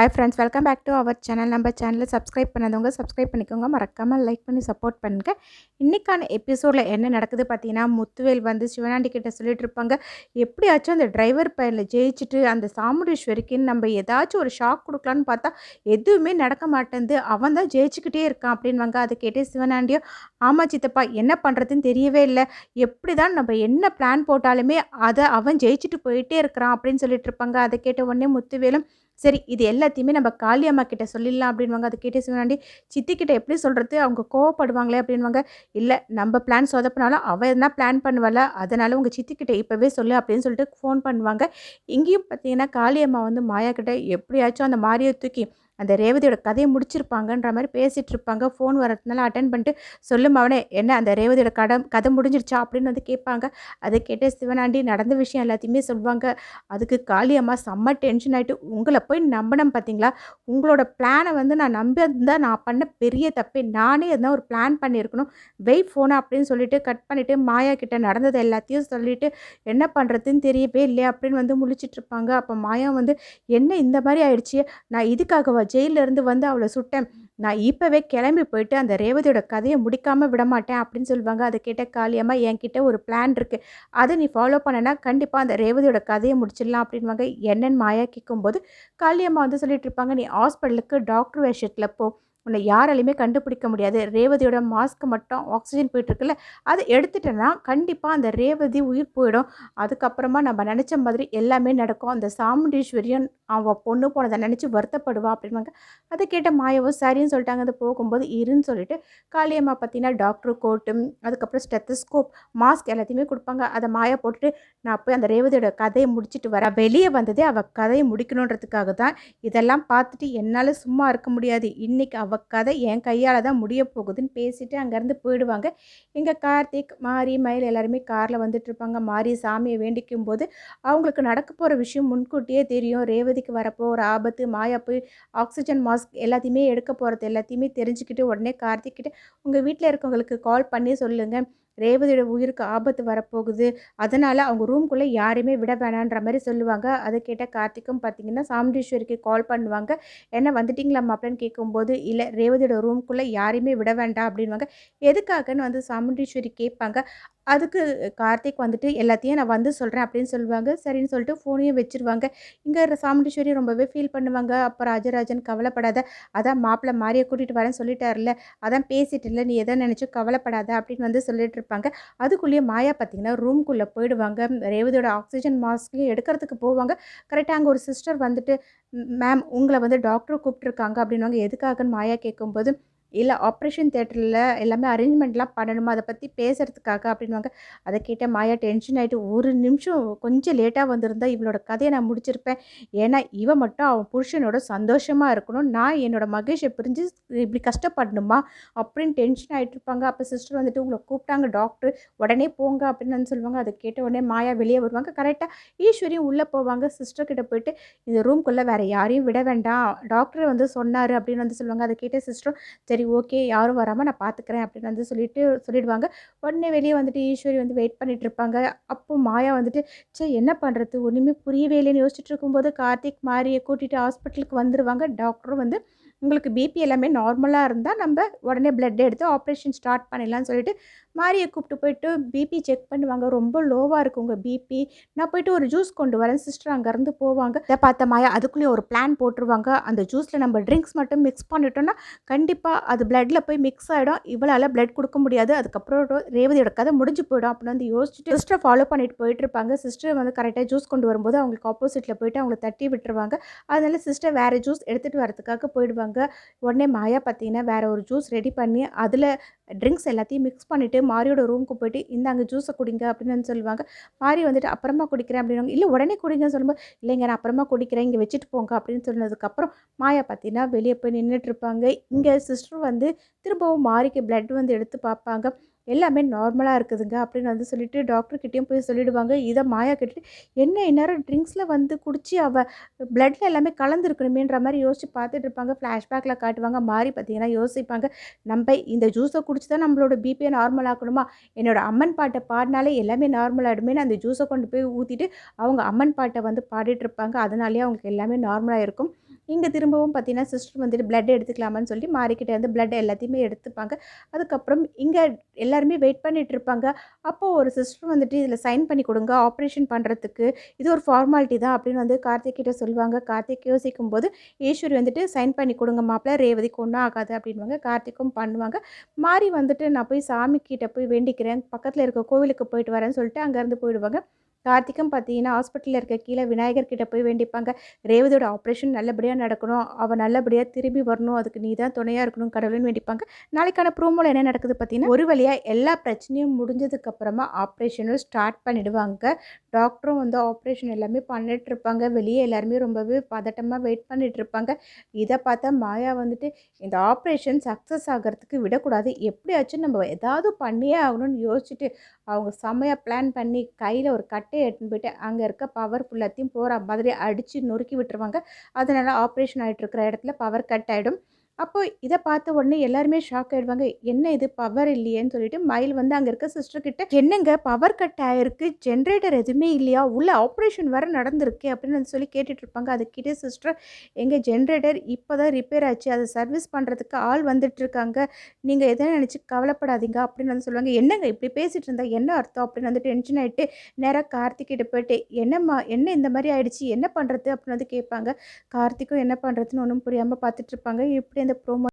Hi friends welcome back to our channel நம்ம சேனலை subscribe பண்ணாதவங்க சப்ஸ்கிரைப் பண்ணிக்கோங்க. மறக்காமல் லைக் பண்ணி சப்போர்ட் பண்ணுங்கள் இன்றைக்கான எபிசோடில் என்ன நடக்குது பார்த்தீங்கன்னா முத்துவேல் வந்து சிவனாண்டி கிட்ட சொல்லிட்டு இருப்பாங்க. எப்படியாச்சும் அந்த டிரைவர் பையனில் ஜெயிச்சுட்டு அந்த சாமுண்டீஸ்வரிக்கு நம்ம ஏதாச்சும் ஒரு ஷாக் கொடுக்கலான்னு பார்த்தா எதுவுமே நடக்க மாட்டேங்குது. அவன் தான் ஜெயிச்சுக்கிட்டே இருக்கான் அப்படின்வாங்க அதை கேட்டு சிவனாண்டியோ ஆமாம் சித்தப்பா என்ன பண்ணுறதுன்னு தெரியவே இல்லை. எப்படி தான் நம்ம என்ன பிளான் போட்டாலுமே அதை அவன் ஜெயிச்சுட்டு போயிட்டே இருக்கிறான் அப்படின்னு சொல்லிட்டு இருப்பாங்க. அதை கேட்ட உடனே முத்துவேலும் சரி இது எல்லாத்தையுமே நம்ம காளியம்மா கிட்ட சொல்லிடலாம் அப்படின்வாங்க அதை கேட்டு சிவனாண்டி சித்தி கிட்ட எப்படி சொல்கிறது அவங்க கோவப்படுவாங்களே அப்படின்வாங்க இல்லை நம்ம பிளான் சொதப்பினாலும் அவள் என்ன பிளான் பண்ணுவல அதனால் உங்கள் சித்தி கிட்ட இப்போவே சொல்லு அப்படின்னு சொல்லிட்டு ஃபோன் பண்ணுவாங்க. இங்கேயும் பார்த்தீங்கன்னா காளியம்மா வந்து மாயா கிட்ட எப்படியாச்சும் அந்த மாரியை தூக்கி அந்த ரேவதியோட கதையை முடிச்சிருப்பாங்கன்ற மாதிரி பேசிகிட்டு இருப்பாங்க ஃபோன் வரதுனால அட்டன் பண்ணிட்டு சொல்லும் அவனே என்ன அந்த ரேவதியோட கடை கதை முடிஞ்சிருச்சா? அப்படின்னு வந்து கேட்பாங்க. அதை கேட்டு சிவனாண்டி நடந்த விஷயம் எல்லாத்தையுமே சொல்லுவாங்க அதுக்கு காளியம்மா செம்ம டென்ஷன் ஆகிட்டு உங்களை போய் நம்பினேன் பார்த்தீங்களா உங்களோட பிளானை வந்து நான் நம்பியிருந்தா நான் பண்ண பெரிய தப்பே. நானே எதனா ஒரு பிளான் பண்ணியிருக்கணும். வெயிட் ஃபோனை அப்படின்னு சொல்லிட்டு கட் பண்ணிவிட்டு மாயா கிட்ட நடந்தது எல்லாத்தையும் சொல்லிவிட்டு என்ன பண்ணுறதுன்னு தெரியவே இல்லையா? அப்படின்னு வந்து முழிச்சிட்டு இருப்பாங்க அப்போ மாயா வந்து என்ன இந்த மாதிரி ஆயிடுச்சு? நான் இதுக்காகவா ஜெயிலிருந்து இருந்து வந்து அவளை சுட்டேன். நான் இப்போவே கிளம்பி போயிட்டு அந்த ரேவதியோட கதையை முடிக்காமல் விட மாட்டேன் அப்படின்னு சொல்லுவாங்க. அதை கேட்ட காளியம்மா என்கிட்ட ஒரு பிளான் இருக்குது அதை நீ ஃபாலோ பண்ணனா கண்டிப்பாக அந்த ரேவதியோட கதையை முடிச்சிடலாம் அப்படின்வாங்க என்னன்னு மாயா கேட்கும்போது காளியம்மா வந்து சொல்லிட்டு இருப்பாங்க நீ ஹாஸ்பிட்டலுக்கு டாக்டர் வேஷத்தில் போ. உன்னை யாராலையுமே கண்டுபிடிக்க முடியாது. ரேவதியோட மாஸ்க் மட்டும் ஆக்சிஜன் போயிட்டுருக்குல்ல அதை எடுத்துட்டேன்னா கண்டிப்பாக அந்த ரேவதி உயிர் போயிடும். அதுக்கப்புறமா நம்ம நினச்ச மாதிரி எல்லாமே நடக்கும். அந்த சாமுண்டீஸ்வரியும் அவள் பொண்ணு போனதை நினச்சி வருத்தப்படுவா அப்படின்வாங்க அதை கேட்ட மாயவோ சரின்னு சொல்லிட்டாங்க. அது போகும்போது இருன்னு சொல்லிட்டு காளியம்மா பார்த்தீங்கன்னா டாக்டர் கோட்டும் அதுக்கப்புறம் ஸ்டெத்தஸ்கோப் மாஸ்க் எல்லாத்தையுமே கொடுப்பாங்க. அதை மாயா போட்டுட்டு நான் போய் அந்த ரேவதியோட கதையை முடிச்சுட்டு வரேன். வெளியே வந்ததே அவள் கதையை முடிக்கணுன்றதுக்காக தான் இதெல்லாம் பார்த்துட்டு என்னால் சும்மா இருக்க முடியாது. இன்றைக்கி அவள் கதை என் கையால் தான் முடிய போகுதுன்னு பேசிட்டு அங்கேருந்து போயிடுவாங்க. இங்கே கார்த்திக் மாரி மயில் எல்லாருமே காரில் வந்துட்டுருப்பாங்க. மாரி சாமியை வேண்டிக்கும் போது அவங்களுக்கு நடக்க போகிற விஷயம் முன்கூட்டியே தெரியும். ரேவதிக்கு வரப்போ ஒரு ஆபத்து மாயா போய் ஆக்சிஜன் மாஸ்க் எல்லாத்தையுமே எடுக்க போகிறது எல்லாத்தையுமே தெரிஞ்சுக்கிட்டு உடனே கார்த்திக் கிட்டே உங்கள் வீட்டில் இருக்கவங்களுக்கு கால் பண்ணி சொல்லுங்கள் ரேவதியோட உயிருக்கு ஆபத்து வரப்போகுது. அதனால் அவங்க ரூம்குள்ளே யாரையுமே விட வேணான்ற மாதிரி சொல்லுவாங்க. அதை கேட்ட கார்த்திக்கும் பார்த்தீங்கன்னா சாமுண்டீஸ்வரிக்கு கால் பண்ணுவாங்க. என்ன வந்துட்டிங்களா மாப்பிளன்னு கேட்கும்போது இல்லை ரேவதியோட ரூம்குள்ளே யாரையுமே விட வேண்டாம் அப்படின்வாங்க எதுக்காகன்னு வந்து சாமுண்டீஸ்வரி கேட்பாங்க. அதுக்கு கார்த்திக் வந்துட்டு எல்லாத்தையும் நான் வந்து சொல்கிறேன் அப்படின்னு சொல்லுவாங்க. சரின்னு சொல்லிட்டு ஃபோனையும் வச்சுருவாங்க. இங்கே சாமுண்டீஸ்வரி ரொம்பவே ஃபீல் பண்ணுவாங்க. அப்போ ராஜராஜன் கவலைப்படாத. அதான் மாப்பிள்ளை மாரியை கூட்டிகிட்டு வரேன்னு சொல்லிட்டார்ல அதான் பேசிட்டு இல்லை. நீ எதை நினச்சி கவலைப்படாத அப்படின்னு வந்து சொல்லிட்டு இருப்பாங்க. அதுக்குள்ளேயே மாயா பார்த்தீங்கன்னா ரூம்குள்ளே போயிடுவாங்க. ரேவதியோட ஆக்சிஜன் மாஸ்க்கையும் எடுக்கிறதுக்கு போவாங்க. கரெக்டாக அங்கே ஒரு சிஸ்டர் வந்துட்டு மேம் உங்களை வந்து டாக்டர் கூப்பிட்ருக்காங்க அப்படின்வாங்க எதுக்காகன்னு மாயா கேட்கும்போது இல்லை ஆப்ரேஷன் தேட்டரில் எல்லாமே அரேஞ்ச்மெண்ட்லாம் பண்ணணுமா? அதை பற்றி பேசுகிறதுக்காக அப்படின்வாங்க அதை கேட்ட மாயா டென்ஷன் ஆகிட்டு ஒரு நிமிஷம் கொஞ்சம் லேட்டாக வந்திருந்தா இவளோட கதையை நான் முடிச்சிருப்பேன். ஏன்னா இவன் மட்டும் அவன் புருஷனோட சந்தோஷமாக இருக்கணும். நான் என்னோடய மகேஷை பிரிஞ்சு இப்படி கஷ்டப்படணுமா? அப்படின்னு டென்ஷன் ஆகிட்டு இருப்பாங்க. அப்போ சிஸ்டர் வந்துட்டு உங்களை கூப்பிட்டாங்க டாக்டர் உடனே போங்க அப்படின்னு வந்து சொல்லுவாங்க. அதை கேட்ட உடனே மாயா வெளியே வருவாங்க. கரெக்டாக ஈஸ்வரியும் உள்ளே போவாங்க. சிஸ்டர் கிட்ட போயிட்டு இந்த ரூம்குள்ளே வேறு யாரையும் விட வேண்டாம். டாக்டர் வந்து சொன்னார் அப்படின்னு வந்து சொல்லுவாங்க. அதை கேட்ட சிஸ்டரும் சரி சரி ஓகே யாரும் வராமல் நான் பார்த்துக்கிறேன் அப்படின்னு வந்து சொல்லிட்டு சொல்லிடுவாங்க. உடனே வெளியே வந்துட்டு ஈஸ்வரி வந்து வெயிட் பண்ணிட்டு இருப்பாங்க. அப்போ மாயா வந்துட்டு சே என்ன பண்ணுறது ஒன்றுமே புரியவே இல்லைன்னு யோசிச்சுட்டு இருக்கும்போது கார்த்திக் மாரியை கூட்டிகிட்டு ஹாஸ்பிட்டலுக்கு வந்துடுவாங்க டாக்டரும் வந்து உங்களுக்கு பிபி எல்லாமே நார்மலாக இருந்தால் நம்ம உடனே பிளட் எடுத்து ஆப்ரேஷன் ஸ்டார்ட் பண்ணிடலாம்னு சொல்லிட்டு மாரியை கூப்பிட்டு போயிட்டு பிபி செக் பண்ணுவாங்க. ரொம்ப லோவாக இருக்குது உங்கள் பிபி நான் போயிட்டு ஒரு ஜூஸ் கொண்டு வரேன். சிஸ்டர் அங்கேருந்து போவாங்க. இதை பார்த்த மாயா அதுக்குள்ளேயே ஒரு பிளான் போட்டுருவாங்க. அந்த ஜூஸில் நம்ம ட்ரிங்க்ஸ் மட்டும் மிக்ஸ் பண்ணிட்டோம்னா கண்டிப்பாக அது பிளட்டில் போய் மிக்ஸ் ஆகிடும் இவளால் பிளட் கொடுக்க முடியாது. அதுக்கப்புறம் ரேவதியோட கதை முடிஞ்சு போயிடும் அப்படின்னு வந்து யோசிச்சுட்டு சிஸ்டரை ஃபாலோ பண்ணிட்டு போயிட்டு இருப்பாங்க. சிஸ்டர் வந்து கரெக்டாக ஜூஸ் கொண்டு வரும்போது அவங்களுக்கு ஆப்போசிட்டில் போயிட்டு அவங்களை தட்டி விட்டுருவாங்க. அதனால சிஸ்டர் வேறு ஜூஸ் எடுத்துகிட்டு வரதுக்காக போயிடுவாங்க. உடனே மாயா பார்த்தீங்கன்னா வேறு ஒரு ஜூஸ் ரெடி பண்ணி அதில் ட்ரிங்க்ஸ் எல்லாத்தையும் மிக்ஸ் பண்ணிவிட்டு மாரியோட ரூமுக்கு போயிட்டு இந்தாங்க ஜூஸை குடிங்க அப்படின்னு சொல்லுவாங்க. மாரி வந்துட்டு அப்புறமா குடிக்கிறேன் அப்படின்னு இல்லை உடனே குடிங்கன்னு சொல்லும்போது இல்லைங்க நான் அப்புறமா குடிக்கிறேன் இங்கே வச்சுட்டு போங்க அப்படின்னு சொன்னதுக்கப்புறம் மாயா பார்த்தீங்கன்னா வெளியே போய் நின்றுட்டு இருப்பாங்க. இங்கே சிஸ்டர் வந்து திரும்பவும் மாரிக்கு பிளட் வந்து எடுத்து பார்ப்பாங்க. எல்லாமே நார்மலாக இருக்குதுங்க அப்படின்னு வந்து சொல்லிட்டு டாக்டர்கிட்டையும் போய் சொல்லிடுவாங்க. இதை மாயா கேட்டுட்டு என்ன இந்நேரம் ட்ரிங்க்ஸில் வந்து குடிச்சு அவள் பிளட்டில் எல்லாமே கலந்துருக்கணுமேன்ற மாதிரி யோசிச்சு பார்த்துட்டு இருப்பாங்க. ஃப்ளாஷ்பேக்கில் காட்டுவாங்க. மாறி பார்த்தீங்கன்னா யோசிப்பாங்க. நம்ம இந்த ஜூஸை குடிச்சு தான் நம்மளோட பிபியை நார்மல் ஆக்கணுமா? என்னோட அம்மன் பாட்டை பாடினாலே எல்லாமே நார்மல் ஆகிடுமேனு அந்த ஜூஸை கொண்டு போய் ஊற்றிட்டு அவங்க அம்மன் பாட்டை வந்து பாடிட்டு இருப்பாங்க. அதனாலேயே அவங்களுக்கு எல்லாமே நார்மலாக இருக்கும். இங்கே திரும்பவும் பார்த்தீங்கன்னா சிஸ்டர் வந்துட்டு பிளட் எடுத்துக்கலாமான்னு சொல்லி மாறிக்கிட்டே வந்து பிளட் எல்லாத்தையுமே எடுத்துப்பாங்க. அதுக்கப்புறம் இங்கே எல்லாருமே வெயிட் பண்ணிட்டு இருப்பாங்க. அப்போது ஒரு சிஸ்டர் வந்துட்டு இதில் சைன் பண்ணி கொடுங்க ஆப்ரேஷன் பண்ணுறதுக்கு இது ஒரு ஃபார்மாலிட்டி தான் அப்படின்னு வந்து கார்த்திக் கிட்ட சொல்லுவாங்க. கார்த்திக் யோசிக்கும் போது ஈஸ்வரி வந்துட்டு சைன் பண்ணி கொடுங்க மாப்பிள்ள ரேவதிக்கு ஒன்றும் ஆகாது அப்படின்வாங்க கார்த்திக்கும் பண்ணுவாங்க. மாறி வந்துட்டு நான் போய் சாமி கிட்டே போய் வேண்டிக்கிறேன். பக்கத்தில் இருக்க கோவிலுக்கு போயிட்டு வரேன்னு சொல்லிட்டு அங்கேருந்து போயிடுவாங்க. கார்த்திக்கும் பார்த்தீங்கன்னா ஹாஸ்பிட்டலில் இருக்க கீழே விநாயகர் கிட்ட போய் வேண்டிப்பாங்க. ரேவதியோட ஆப்ரேஷன் நல்லபடியாக நடக்கணும். அவள் நல்லபடியாக திரும்பி வரணும். அதுக்கு நீ தான் துணையாக இருக்கணும் கடவுள்னு வேண்டிப்பாங்க. நாளைக்கான ப்ரோமோவில் என்ன நடக்குது பார்த்தீங்கன்னா ஒரு வழியாக எல்லா பிரச்சனையும் முடிஞ்சதுக்கப்புறமா ஆப்ரேஷனும் ஸ்டார்ட் பண்ணிடுவாங்க. டாக்டரும் வந்து ஆப்ரேஷன் எல்லாமே பண்ணிட்டு இருப்பாங்க வெளியே எல்லாருமே ரொம்பவே பதட்டமாக வெயிட் பண்ணிட்டு இருப்பாங்க இதை பார்த்தா மாயா வந்துட்டு இந்த ஆப்ரேஷன் சக்ஸஸ் ஆகிறதுக்கு விடக்கூடாது. எப்படியாச்சும் நம்ம ஏதாவது பண்ணியே ஆகணும்னு யோசிச்சுட்டு அவங்க செம்மையாக பிளான் பண்ணி கையில் ஒரு கட் கரெக்டாக எடுத்துன்னு போயிட்டு அங்கே இருக்க பவர் ஃபுல்லாத்தையும் போகிற மாதிரி அடித்து நொறுக்கி விட்டுருவாங்க. அதனால் ஆப்ரேஷன் ஆகிட்டு இருக்கிற இடத்துல பவர் கட் ஆகிடும் அப்போ இதை பார்த்த உடனே எல்லாருமே ஷாக் ஆயிடுவாங்க. என்ன இது? பவர் இல்லையேன்னு சொல்லிட்டு மயில் வந்து அங்கே இருக்க சிஸ்டர் கிட்ட என்னங்க? பவர் கட் ஆயிருக்கு. ஜென்ரேட்டர் எதுவுமே இல்லையா? உள்ள ஆப்ரேஷன் வர நடந்திருக்கு. அப்படின்னு சொல்லி கேட்டுட்டு இருப்பாங்க. அதுக்கிட்டே சிஸ்டர் எங்கள் ஜென்ரேட்டர் இப்போ தான் ரிப்பேர் ஆச்சு. அதை சர்வீஸ் பண்ணுறதுக்கு ஆள் வந்துட்டு இருக்காங்க. நீங்கள் எதை நினச்சி கவலைப்படாதீங்க. அப்படின்னு வந்து சொல்லுவாங்க. என்னங்க இப்படி பேசிட்டு இருந்தா? என்ன அர்த்தம்? அப்படின்னு வந்து டென்ஷன் ஆகிட்டு நேராக கார்த்திக்கிட்ட போயிட்டு என்னம்மா? என்ன இந்த மாதிரி ஆயிடுச்சு? என்ன பண்ணுறது அப்படின்னு வந்து கேட்பாங்க. கார்த்திக்கும் என்ன பண்ணுறதுன்னு ஒன்றும் புரியாமல் பார்த்துட்டு இருப்பாங்க. இப்படி அந்த ப்ரோமோ